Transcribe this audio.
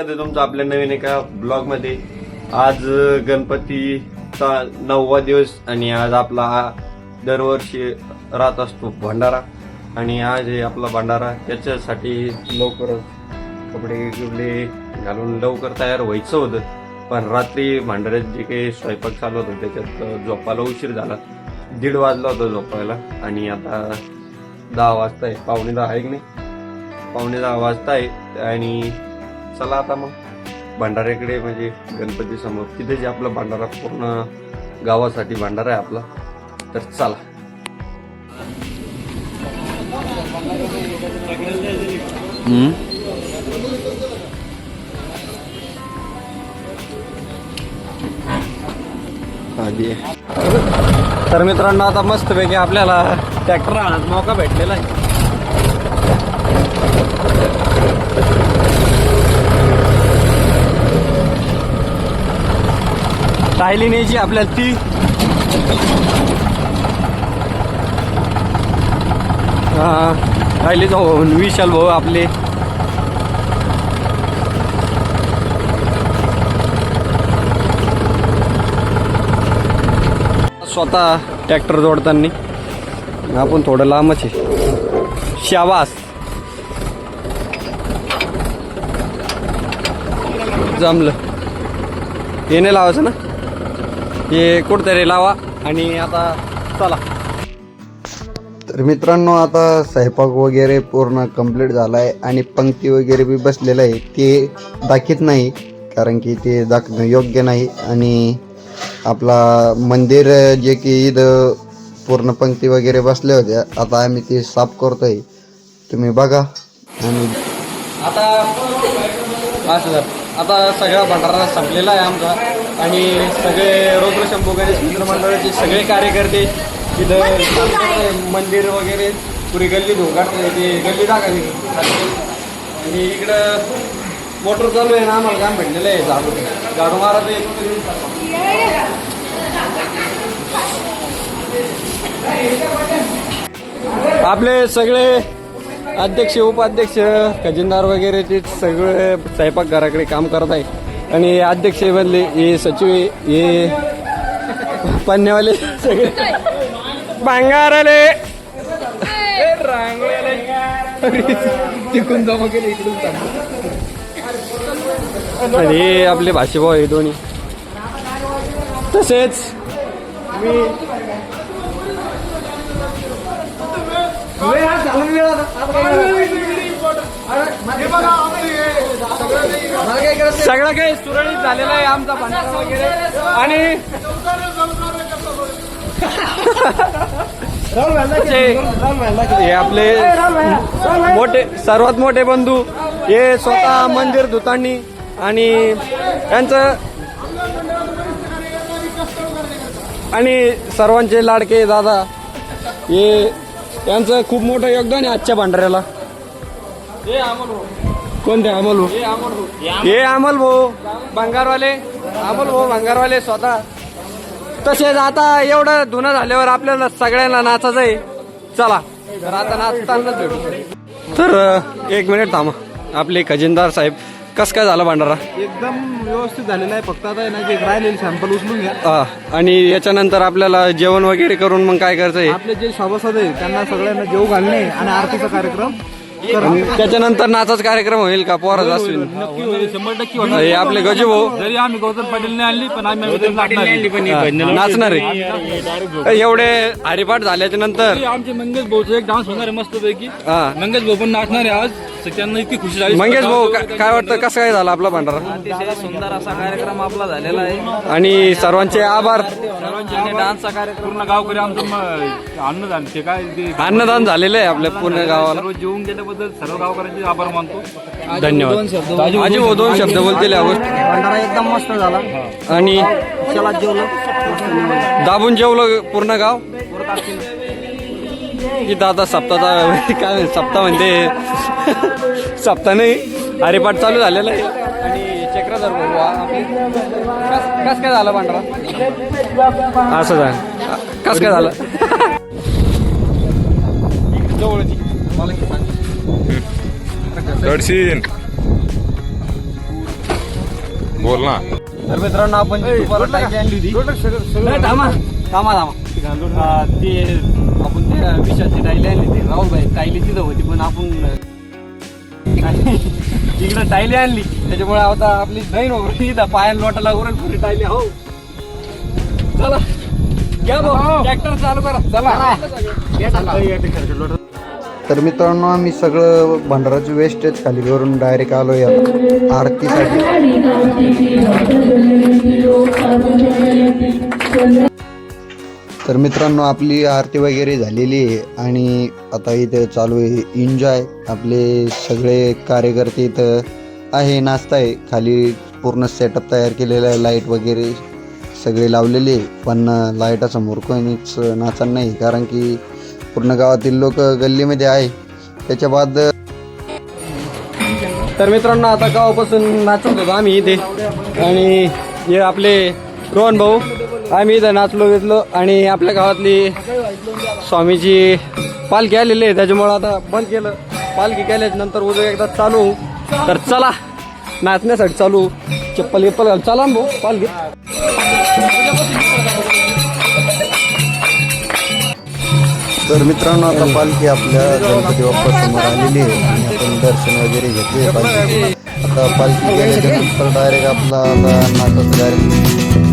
स्वागत आहे तुमचं आपल्या नवीन एका ब्लॉगमध्ये आज गणपतीचा नववा दिवस आणि आज आपला हा दरवर्षी राहत असतो भंडारा. आणि आज हे आपला भंडारा त्याच्यासाठी लवकरच कपडे गिपडे घालून लवकर तयार व्हायचं होतं. पण रात्री भांडाऱ्यात जे काही स्वयंपाक चालू होतं त्याच्यात झोपायला उशीर झाला. दीड वाजला होता झोपायला. आणि आता दहा वाजता आहे पावणे दहा आहे की नाही? पावणे दहा वाजता आहे आणि चला आता मग. भंडाऱ्याकडे म्हणजे गणपती समोर. तिथे जे आपला भंडारा पूर्ण गावासाठी भंडारा आहे आपला. तर चला. आधी तर मित्रांनो आता मस्तपैकी आपल्याला ट्रॅक्टर आणत मौका भेटलेला आहे. राहिली न्यायची आपल्याला ती. हा राहिली जाऊ हो, विशाल भाऊ आपले. स्वतः ट्रॅक्टर जोडताना आपण थोडं लांबच आहे. शाबास. जमलं. येणे लावायचं ना? हे कुठतरी लावा आणि आता चला. तर मित्रांनो आता स्वयंपाक वगैरे पूर्ण कंप्लीट झाला आहे आणि पंक्ती वगैरे बी बसलेलं आहे. ते दाखीत नाही कारण की ते दाखवणं योग्य नाही. आणि आपला मंदिर जे की इथं पूर्ण पंक्ती वगैरे बसल्या होत्या आता आम्ही ते साफ करतोय. तुम्ही बघा. आणि आता आता सगळा भंडारा संपलेला आहे आमचा. आणि सगळे रौद्र शंभू गणेश मंडळाचे सगळे कार्यकर्ते तिथं. मंदिर वगैरे पुरी गल्ली धोकाटते ते गल्ली टाकायची आणि इकडं मोटर चालू आहे ना आम्हाला काम भेटलेलं आहे झाडू झाडू मारा ते आपले सगळे अध्यक्ष उपाध्यक्ष खजिनदार वगैरे ते सगळे स्वयंपाक घराकडे काम करत आहे. आणि अध्यक्ष बनले हे सचिव हे पन्नेवाले. सगळे भांगाराले. तिकून जमा केले इकडून आणि हे आपले भाषेभाऊ हे दोन्ही. तसेच मी सगळं काही सुरळीत झालेलं आहे आमचा भंडारा वगैरे. आणि हे आपले मोठे सर्वात मोठे बंधू हे स्वतः मंदिर धुतांनी आणि यांचं आणि सर्वांचे लाडके दादा हे यांचं खूप मोठं योगदान आहे आजच्या भांडाऱ्याला. कोणते अमोल भाऊ? हे अमोल भाऊ. भंगारवाले अमोल भाऊ भंगारवाले स्वतः. तसेच आता एवढं धुणं झाल्यावर आपल्याला सगळ्यांना नाचायचं आहे. चला तर आता नाचतानाच भेटू तर. एक मिनिट थांबा. आपले खजिनदार साहेब कस काय झालं भांडारा? एकदम व्यवस्थित झालेलं आहे. फक्त आता आहे ना जे राहिलेले सॅम्पल उचलून घ्या. हा, आणि याच्यानंतर आपल्याला जेवण वगैरे करून मग काय करायचंय आपले जे सभासद आहे त्यांना सगळ्यांना जेव घालणे आणि आरतीचा कार्यक्रम आणि त्याच्यानंतर नाचाच कार्यक्रम होईल का? पोराच असेल नक्की होईल. शंभर टक्के होणार. हे आपले गजू भाऊ जरी आम्ही गौतम पाटीलने आणली पण आम्ही हा, नाचणार आहे. एवढे हरिपाठ झाल्याच्यानंतर आमचे मंगेश भाऊचा एक डान्स होणार आहे मस्त पैकी हा. मंगेश भाऊ पण नाचणार आहे आज. सगळ्यांना इतकी खुशी झाली. मंगेश भाऊ का- काय वाटतं? कसं काय झालं आपला भंडारा? अतिशय सुंदर असा कार्यक्रम आपला झालेला आहे. आणि सर्वांचे आभार. आणि डान्सचा कार्यक्रम पूर्ण गावकरी आमचं म- अन्न झालं ते काय ते अन्नदान झालेलं आहे आपल्या पूर्ण गावाला. सर्व जेवून गेल्याबद्दल सर्व गावकऱ्यांचे आभार मानतो. धन्यवाद. आजी भाऊ दोन शब्द बोलतील गोष्टी भंडारा एकदम मस्त झाला. आणि चला जेवलं. दाबून जेवलं पूर्ण गाव? इथं आता सप्ताह काय सप्ताह म्हणते. सप्ताह नाही हरिपाठ चालू झालेला आहे. आणि चक्रधर भाऊ आपले कस कस काय झालं पांढरा असं झालं. कस काय झालं? दडशीन बोल ना. तर मित्रांनो आपण जी दुपारा टाकी आणली होती नाही, थांबा थांबा थांबा. ते आपण त्या विषाची टायली आणली ती राहुल भाई टायली तिथं होती पण आपण तिकडं टायली आणली. त्याच्यामुळे आता आपली नाही नव्हती इथं पायाला लोटा लागून पुरी टायली हो. चला. घ्या भाऊ ट्रॅक्टर चालू करा. चला. तर मित्रांनो आम्ही सगळं भंडाराचं वेस्टेज खाली. करून डायरेक्ट आलो या आरतीसाठी. तर मित्रांनो आपली आरती वगैरे झालेली आहे आणि आता इथे चालू आहे एन्जॉय आपले सगळे कार्यकर्ते इथं आहे नाचता आहे. खाली पूर्ण सेटअप तयार केलेला आहे लाइट वगैरे सगळे लावलेले आहे. पण लाईटासमोर कोणीच नाचा नाही कारण की पूर्ण गावातील लोक गल्लीमध्ये आहे. त्याच्या बाद तर मित्रांनो आता गावापासून नाचत होतो आम्ही इथे. आणि हे आपले रोहन भाऊ आम्ही इथं नाचलो घेतलो आणि आपल्या गावातली स्वामीची पालखी आलेली आहे. त्याच्यामुळं आता बंद केलं. पालखी केल्याच्यानंतर उद्या एकदा चालू तर चला नाचण्यासाठी चालू चप्पल गिप्पल घाल. चला भाऊ पालखी. तर मित्रांनो आता पालखी आपल्या गणपती बाप्पा समोर आलेली आहे. आणि आपण दर्शन वगैरे घेतले पालखी आता पालखी गेल्याच्या डायरेक्ट आपला आता डायरेक्ट